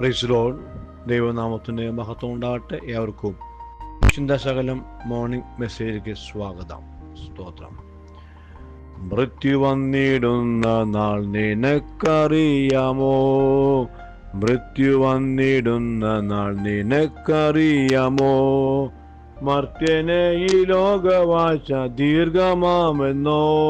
പ്രൈസ്ലോൺ ദൈവനാമത്തിന്റെ മഹത്വം ഉണ്ടാകട്ടെ ഏവർക്കും. ചിന്താശകലം മോർണിംഗ് മെസ്സേജിലേക്ക് സ്വാഗതം. സ്തോത്രം. മൃത്യു വന്നിടുന്ന നാൾ നിനക്കറിയാമോ? മൃത്യു വന്നിടുന്ന നാൾ നിനക്കറിയാമോ? മർത്യനെ ഈ ലോകവാഴ്ച ദീർഘമാമെന്നോ?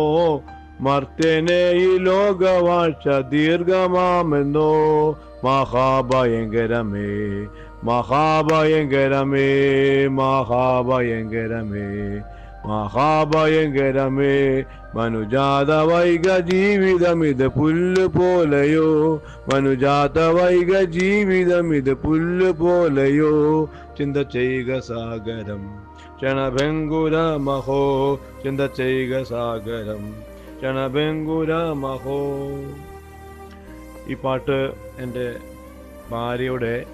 മർത്യനെ ഈ ലോകവാഴ്ച ദീർഘമാമെന്നോ? Mahaba yengerame, Mahaba yengerame, Mahaba yengerame, Mahaba yengerame, మనుజాత వైగ జీవితమిద పుల్లు పోలయో మనుజాత వైగ జీవితమిద పుల్లు పోలయో చింత చేయగ సాగరం క్షణభెంగుర మహో చింత చేయగ సాగరం క్షణభెంగుర మహో ഈ പാട്ട് എന്റെ ഭാര്യയുടെ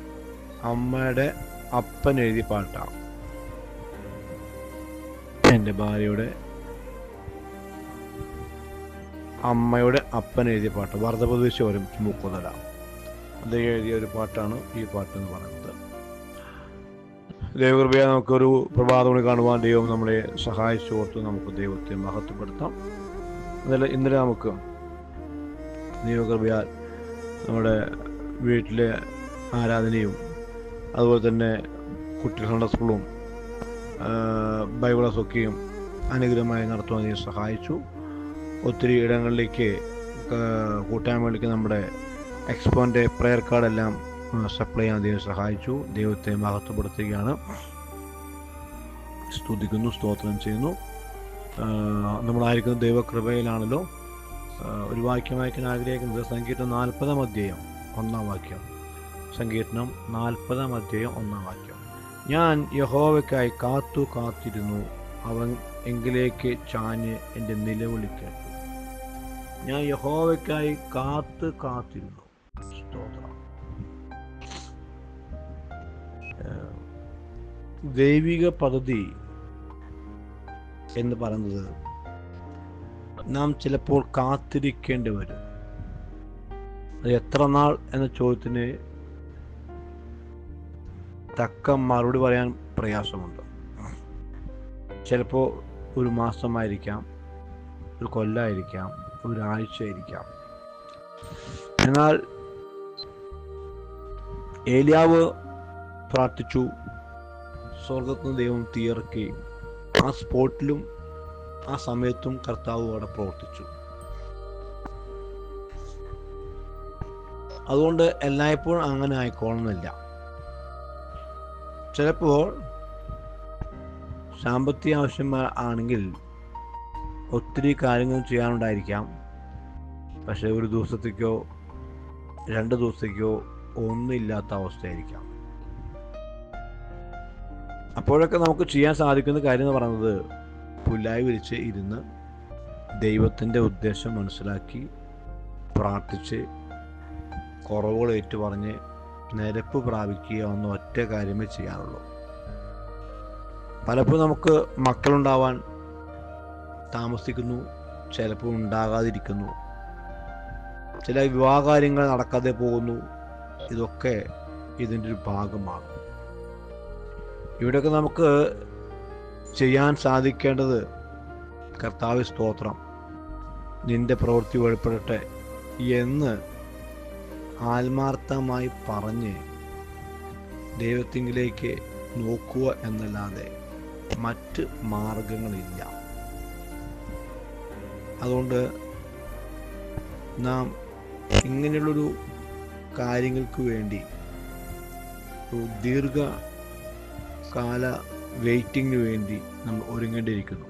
അമ്മയുടെ അപ്പൻ എഴുതിയ പാട്ടാണ്. എന്റെ ഭാര്യയുടെ അമ്മയുടെ അപ്പൻ എഴുതിയ പാട്ട്. വർദ്ധപ്രദേശ് ഒരു മുക്കുതല. അദ്ദേഹം എഴുതിയ ഒരു പാട്ടാണ് ഈ പാട്ട് എന്ന് പറയുന്നത്. ദൈവകൃപയെ നമുക്കൊരു പ്രഭാതമണി കാണുവാൻ ദൈവം നമ്മളെ സഹായിച്ചു ഓർത്ത് നമുക്ക് ദൈവത്തെ മഹത്വപ്പെടുത്താം. ഇന്നലെ ഇന്നലെ നമുക്ക് ദൈവകൃപയാൽ നമ്മുടെ വീട്ടിലെ ആരാധനയും അതുപോലെ തന്നെ കുട്ടികളുടെ സ്കൂളും ബൈബിൾ ഒക്കെയും അനുഗ്രഹമായി നടത്തുവാൻ ഞാൻ സഹായിച്ചു. ഒത്തിരി ഇടങ്ങളിലേക്ക് കൂട്ടായ്മകളിലേക്ക് നമ്മുടെ എക്സ്പോന്റെ പ്രയർ കാർഡെല്ലാം സപ്ലൈ ചെയ്യാൻ ദൈവം സഹായിച്ചു. ദൈവത്തെ മഹത്വപ്പെടുത്തുകയാണ്. സ്തുതിക്കുന്നു സ്തോത്രം ചെയ്യുന്നു. നമ്മളായിരിക്കുന്ന ദൈവകൃപയിലാണല്ലോ ഒരു വാക്യം വായിക്കാൻ ആഗ്രഹിക്കുന്നത് സങ്കീർത്തനം നാൽപ്പതാം അധ്യായം ഒന്നാം വാക്യം. സങ്കീർത്തനം നാൽപ്പതാം അധ്യായം ഒന്നാം വാക്യം. ഞാൻ യഹോവയ്ക്കായി കാത്തു കാത്തിരുന്നു. അവൻ എങ്കിലേക്ക് ചാഞ്ഞ് എന്റെ നിലവിളി കേട്ടു. ഞാൻ യഹോവയ്ക്കായി കാത്ത് കാത്തിരുന്നു. സ്തോത്രം. ദൈവിക പദ്ധതി എന്ന് പറയുന്നത് നാം ചിലപ്പോൾ കാത്തിരിക്കേണ്ടി വരും. അത് എത്ര നാൾ എന്ന ചോദ്യത്തിന് തക്ക മറുപടി പറയാൻ പ്രയാസമുണ്ട്. ചിലപ്പോൾ ഒരു മാസമായിരിക്കാം ഒരു കൊല്ലമായിരിക്കാം ഒരാഴ്ചയായിരിക്കാം എന്നാൽ ഏലിയാവ് പ്രാർത്ഥിച്ചു സ്വർഗത്തിന് ദൈവം തീർക്കുകയും ആ സ്പോട്ടിലും ആ സമയത്തും കർത്താവ് അവിടെ പ്രവർത്തിച്ചു. അതുകൊണ്ട് എല്ലായ്പ്പോഴും അങ്ങനെ ആയിക്കോളണമെന്നില്ല ചിലപ്പോൾ സാമ്പത്തിക ആവശ്യം ആണെങ്കിൽ ഒത്തിരി കാര്യങ്ങൾ ചെയ്യാനുണ്ടായിരിക്കാം. പക്ഷേ ഒരു ദിവസത്തേക്കോ രണ്ട് ദിവസത്തേക്കോ ഒന്നുമില്ലാത്ത അവസ്ഥയായിരിക്കാം. അപ്പോഴൊക്കെ നമുക്ക് ചെയ്യാൻ സാധിക്കുന്ന കാര്യം എന്ന് പറയുന്നത് പുല്ലായി വിരിച്ച് ഇരുന്ന് ദൈവത്തിന്റെ ഉദ്ദേശം മനസ്സിലാക്കി പ്രാർത്ഥിച്ച് കുറവുകൾ ഏറ്റുപറഞ്ഞ് നിരപ്പ് പ്രാപിക്കുക എന്ന ഒറ്റ കാര്യമേ ചെയ്യാറുള്ളൂ. പലപ്പോഴും നമുക്ക് മക്കളുണ്ടാവാൻ താമസിക്കുന്നു ചിലപ്പോൾ ഉണ്ടാകാതിരിക്കുന്നു. ചില വിവാഹകാര്യങ്ങൾ നടക്കാതെ പോകുന്നു ഇതൊക്കെ ഇതിന്റെ ഒരു ഭാഗമാണ്. ഇവിടെയൊക്കെ നമുക്ക് ചെയ്യാൻ സാധിക്കേണ്ടത് കർത്താവ് സ്തോത്രം. നിന്റെ പ്രവൃത്തി വെളിപ്പെടട്ടെ എന്ന് ആത്മാർത്ഥമായി പറഞ്ഞ് ദൈവത്തിങ്കിലേക്ക് നോക്കുക എന്നല്ലാതെ മറ്റ് മാർഗങ്ങളില്ല. അതുകൊണ്ട് നാം ഇങ്ങനെയുള്ളൊരു കാര്യങ്ങൾക്ക് വേണ്ടി ദീർഘകാല വെയിറ്റിങ്ങിന് വേണ്ടി നമ്മൾ ഒരുങ്ങേണ്ടിയിരിക്കുന്നു.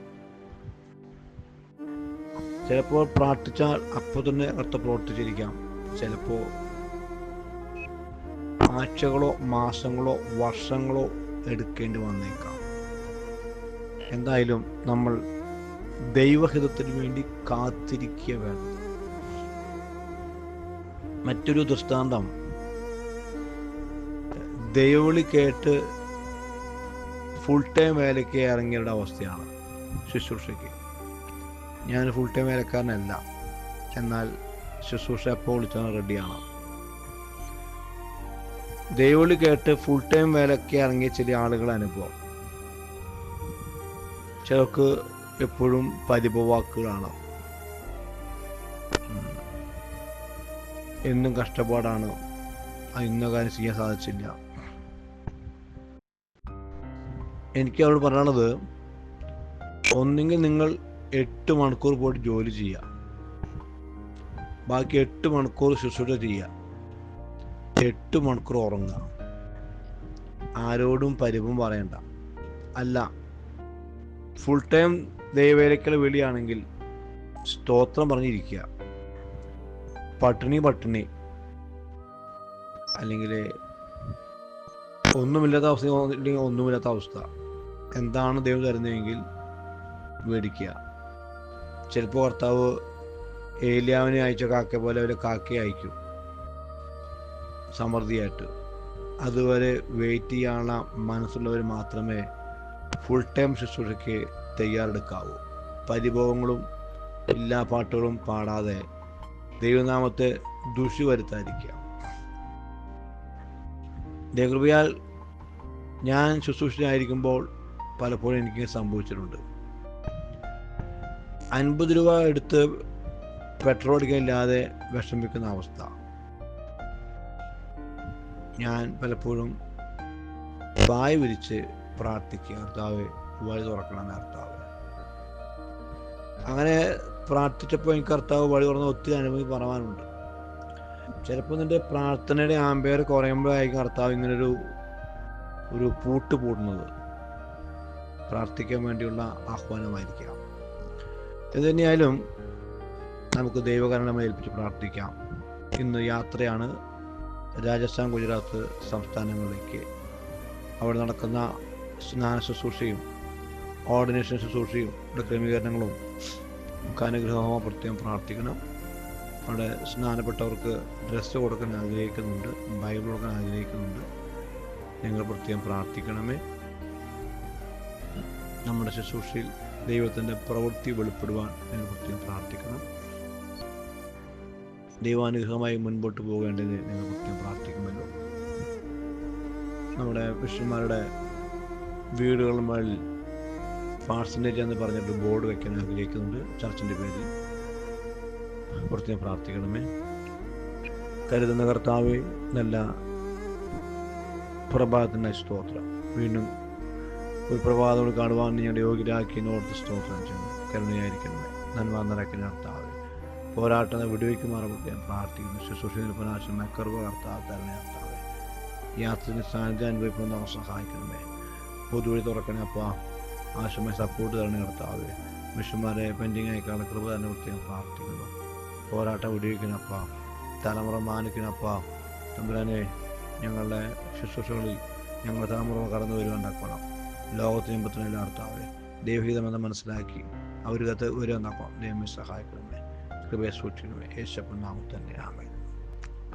ചിലപ്പോൾ പ്രാർത്ഥിച്ചാൽ അപ്പോൾ തന്നെ കർത്ത പ്രവർത്തിച്ചിരിക്കാം. ചിലപ്പോൾ ആഴ്ചകളോ മാസങ്ങളോ വർഷങ്ങളോ എടുക്കേണ്ടി വന്നേക്കാം. എന്തായാലും നമ്മൾ ദൈവഹിതത്തിന് വേണ്ടി കാത്തിരിക്കുക വേണം. മറ്റൊരു ദൃഷ്ടാന്തം. ദൈവവിളി കേട്ട് ഫുൾ ടൈം വേലയ്ക്ക് ഇറങ്ങിയുടെ അവസ്ഥയാണ് ശുശ്രൂഷയ്ക്ക്. ഞാൻ ഫുൾ ടൈം വേലക്കാരനല്ല. എന്നാൽ ശുശ്രൂഷ എപ്പോൾ വിളിച്ചാൽ റെഡിയാണ്. ദൈവവിളി കേട്ട് ഫുൾ ടൈം വേലയ്ക്ക് ഇറങ്ങിയ ചില ആളുകൾ അനുഭവം. ചിലർക്ക് എപ്പോഴും പരിഭവാക്കുകളാണ്. എന്നും കഷ്ടപ്പാടാണ്. ഇന്ന കാര്യം ചെയ്യാൻ സാധിച്ചില്ല. എനിക്ക് അവരോട് പറയണത് ഒന്നെങ്കിൽ നിങ്ങൾ എട്ട് മണിക്കൂർ പോയിട്ട് ജോലി ചെയ്യുക. ബാക്കി എട്ട് മണിക്കൂർ ശുശ്രൂഷ ചെയ്യുക. എട്ട് മണിക്കൂർ ഉറങ്ങുക. ആരോടും പരിവും പറയണ്ട. അല്ല ഫുൾ ടൈം ദൈവവേലക്കൽ വിളിയാണെങ്കിൽ സ്തോത്രം പറഞ്ഞിരിക്കുക. പട്ടിണി പട്ടിണി. അല്ലെങ്കിൽ ഒന്നുമില്ലാത്ത അവസ്ഥ ഒന്നുമില്ലാത്ത അവസ്ഥ. എന്താണ് ദൈവം തരുന്നതെങ്കിൽ മേടിക്കുക. ചിലപ്പോൾ കർത്താവ് ഏലിയാവിനെ അയച്ച കാക്ക പോലെ ഒരു കാക്കയെ അയക്കും. സമൃദ്ധിയായിട്ട്. അതുവരെ വെയിറ്റ് ചെയ്യാനുള്ള മനസ്സുള്ളവർ മാത്രമേ ഫുൾ ടൈം ശുശ്രൂഷയ്ക്ക് തയ്യാറെടുക്കാവൂ. പരിഭവങ്ങളും എല്ലാ പാട്ടുകളും പാടാതെ ദൈവനാമത്തെ ദുഷി വരുത്താതിരിക്കുക. ദൈവകൃപയാൽ ഞാൻ ശുശ്രൂഷയായിരിക്കുമ്പോൾ പലപ്പോഴും എനിക്ക് സംഭവിച്ചിട്ടുണ്ട്. അൻപത് രൂപ എടുത്ത് പെട്രോൾ അടിക്കാനില്ലാതെ വിഷമിക്കുന്ന അവസ്ഥ. ഞാൻ പലപ്പോഴും വായ വിരിച്ച് പ്രാർത്ഥിക്കുക കർത്താവ് വഴി തുറക്കണം കർത്താവ്. അങ്ങനെ പ്രാർത്ഥിച്ചപ്പോൾ എനിക്ക് കർത്താവ് വഴി തുറന്ന ഒത്തിരി അനുഭവം പറയാനുണ്ട് ചിലപ്പോൾ നിന്റെ പ്രാർത്ഥനയുടെ ആമ്പയർ കുറയുമ്പോഴായിരിക്കും കർത്താവ് ഇങ്ങനൊരു ഒരു പൂട്ട് പൂട്ടുന്നത്. പ്രാർത്ഥിക്കാൻ വേണ്ടിയുള്ള ആഹ്വാനമായിരിക്കാം. ഇത് തന്നെയായാലും നമുക്ക് ദൈവകരണമേ ഏൽപ്പിച്ച് പ്രാർത്ഥിക്കാം. ഇന്ന് യാത്രയാണ് രാജസ്ഥാൻ ഗുജറാത്ത് സംസ്ഥാനങ്ങളിലേക്ക്. അവിടെ നടക്കുന്ന സ്നാന ശുശ്രൂഷയും ഓർഡിനേഷൻ ശുശ്രൂഷയും ഇവിടെ ക്രമീകരണങ്ങളും നമുക്ക് അനുഗ്രഹമോ പ്രത്യേകം പ്രാർത്ഥിക്കണം. അവിടെ സ്നാനപ്പെട്ടവർക്ക് ഡ്രസ്സ് കൊടുക്കാൻ ആഗ്രഹിക്കുന്നുണ്ട് ബൈബിൾ കൊടുക്കാൻ ആഗ്രഹിക്കുന്നുണ്ട്. ഞങ്ങൾ പ്രത്യേകം പ്രാർത്ഥിക്കണമേ. നമ്മുടെ ശുശ്രൂഷയിൽ ദൈവത്തിന്റെ പ്രവൃത്തി വെളിപ്പെടുവാൻ നിങ്ങൾ പ്രത്യേകം പ്രാർത്ഥിക്കണം ദൈവാനുഗ്രഹമായി മുൻപോട്ട് പോകേണ്ടത് നിങ്ങൾ പ്രത്യേകം പ്രാർത്ഥിക്കുമല്ലോ. നമ്മുടെ വിഷ്ണുമാരുടെ വീടുകളുമായി പാർസന്റേജ് എന്ന് പറഞ്ഞിട്ട് ബോർഡ് വയ്ക്കാൻ ആഗ്രഹിക്കുന്നുണ്ട് ചർച്ചിന്റെ പേരിൽ. പ്രത്യേകം പ്രാർത്ഥിക്കണമേ. കരുതുന്ന കർത്താവ് നല്ല പ്രഭാതത്തിന്റെ സ്തോത്രം. വീണ്ടും ഒരു പ്രഭാതം കാണുവാൻ ഞങ്ങളുടെ യോഗ്യരാക്കി നോർത്ത് സ്തോത്രം ചെയ്യുന്നു. കരുണയായിരിക്കണമേ. നന്മ നിറയ്ക്കുന്ന കർത്താവ്. പോരാട്ടം വിടുവയ്ക്കുമാറൊക്കെ ഞാൻ പ്രാർത്ഥിക്കുന്നു. ശുശ്രൂഷയിൽ പനാശം കർവ കർത്താവ് തരണ യാത്രയിൽ സാന്നിധ്യം അനുഭവിക്കുന്ന അവർ സഹായിക്കണമേ. പൊതുവഴി തുറക്കണേ അപ്പോൾ ആശമായി സപ്പോർട്ട് തരണേ കർത്താവ്. മിഷന്മാരെ പെൻഡിങ് ആയിക്കാളെ കൃപ തന്നെ പ്രത്യേകം പ്രാർത്ഥിക്കുന്നു. പോരാട്ടം വിടുവിക്കണപ്പ തലമുറ മാനിക്കണപ്പ തമ്പുരാനെ ഞങ്ങളുടെ ശുശ്രൂഷകളിൽ ഞങ്ങളുടെ തലമുറ കടന്നു വരുവാണ്ടാക്കണം ലോകത്തിന് മുമ്പത്തിനെല്ലാം കർത്താവെ ദൈവഹിതമെന്ന് മനസ്സിലാക്കി അവരുകത്ത് ഒരു നോക്കാം ദൈവമേ സഹായിക്കണമേ. കൃപയെ സൂക്ഷിക്കണമേ. യേശപ്പൻ നാമത്തന്നെ ആമേ